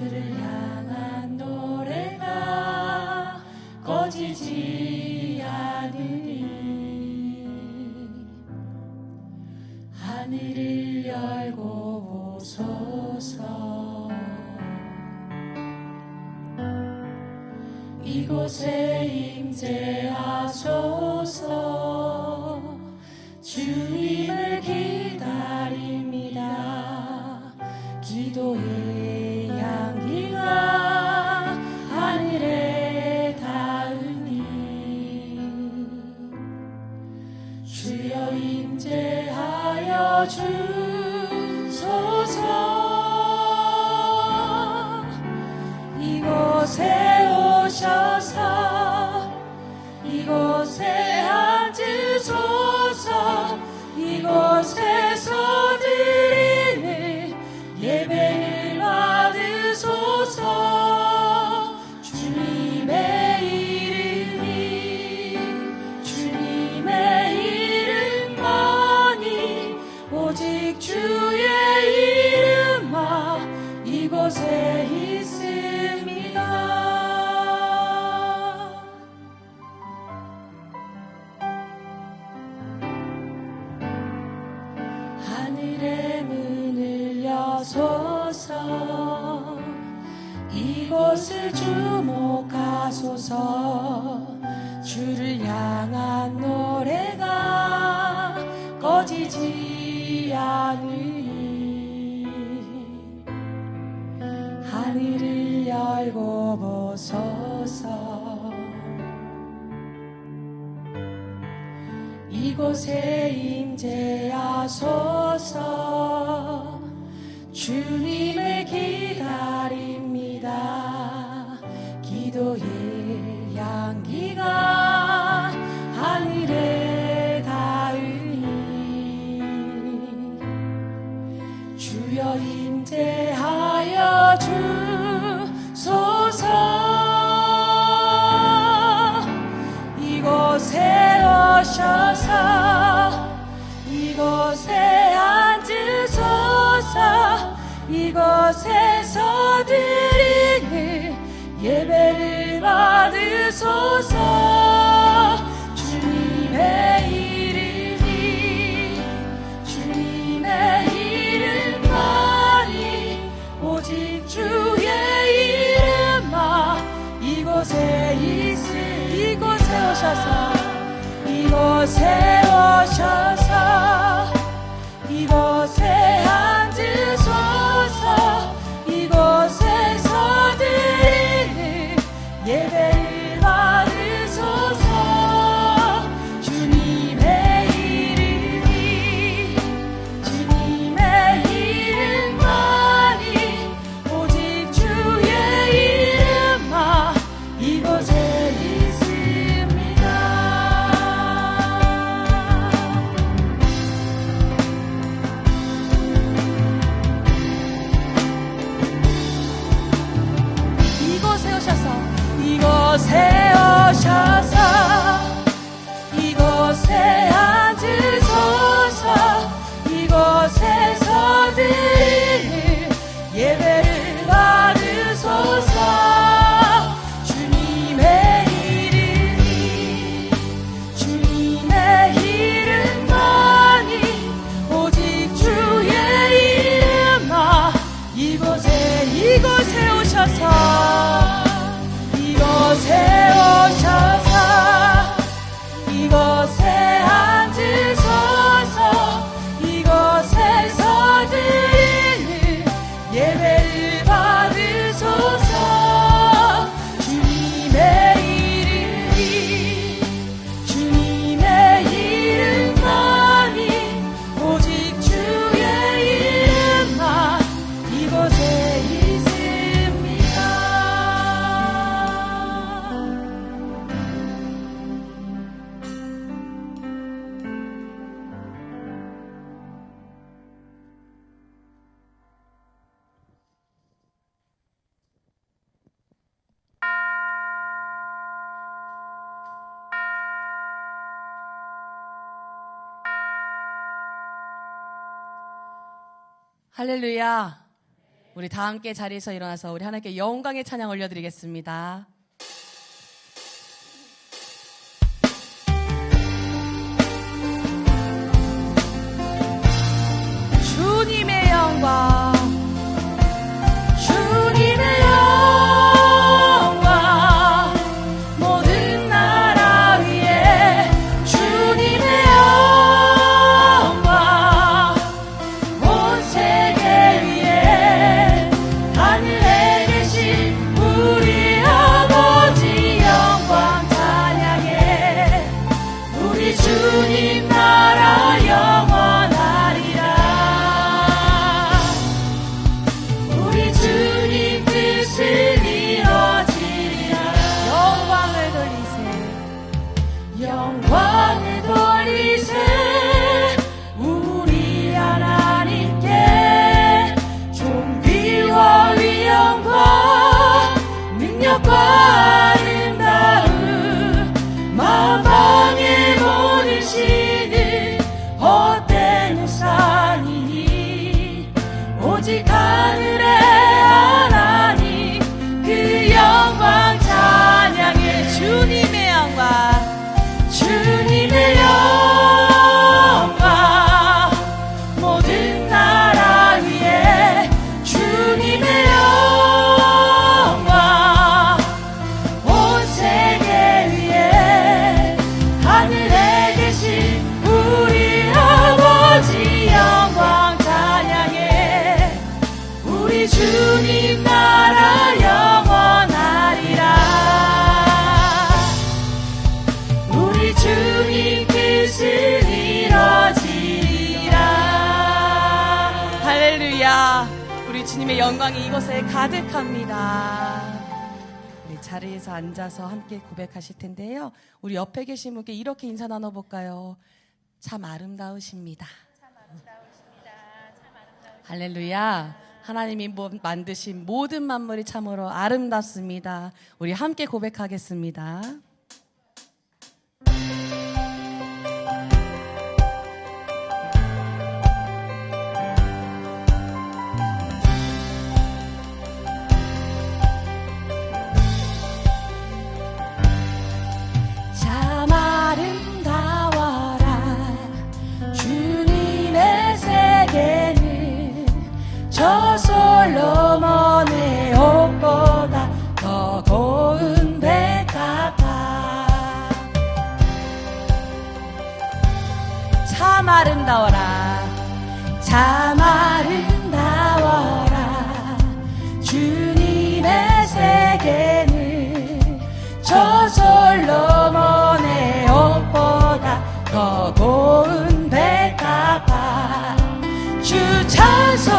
should 过去。 하늘을 열고 보소서. 이곳에 임재하소서. 주님을 기다립니다. 기도의 향기가 이곳에서 드리는 예배를 받으소서. 주님의 이름이 주님의 이름이 오직 주 이곳에 있을 이곳에 오셔서 이곳에 오셔서 할렐루야. 우리 다 함께 자리에서 일어나서 우리 하나님께 영광의 찬양 올려드리겠습니다. 그곳에 가득합니다. 우리 자리에서 앉아서 함께 고백하실 텐데요. 우리 옆에 계신 분께 이렇게 인사 나눠볼까요? 참 아름다우십니다. 할렐루야. 하나님이 뭐 만드신 모든 만물이 참으로 아름답습니다. 우리 함께 고백하겠습니다. 찾아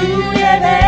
to heaven.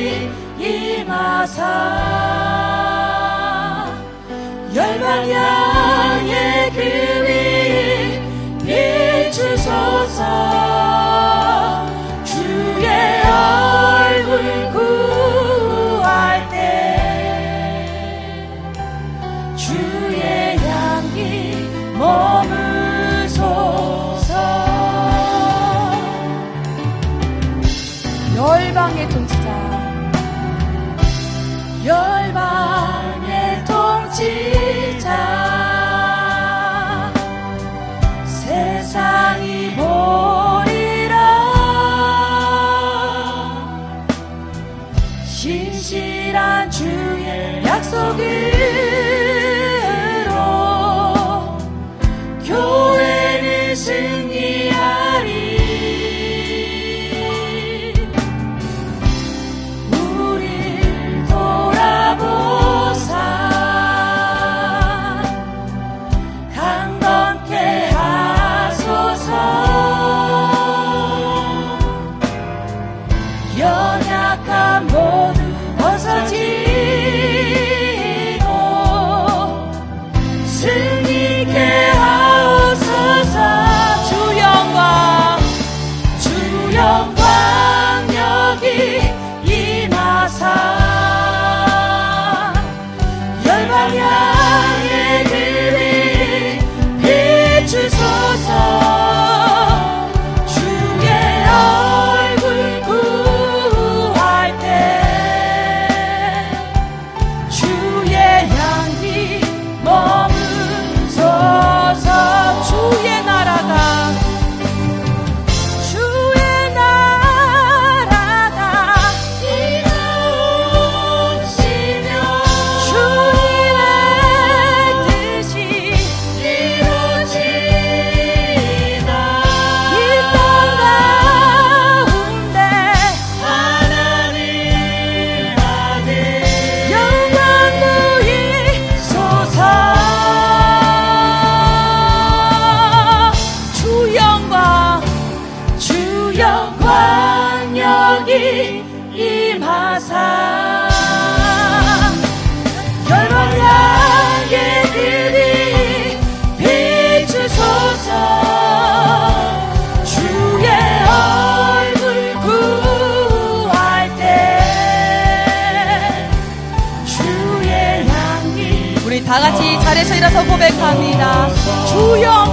우리 임하사. 열방 향의 그 위에 비추소서. 주의 얼굴 구할 때 주의 향기 몸을 안에서 일어서 고백합니다. 주영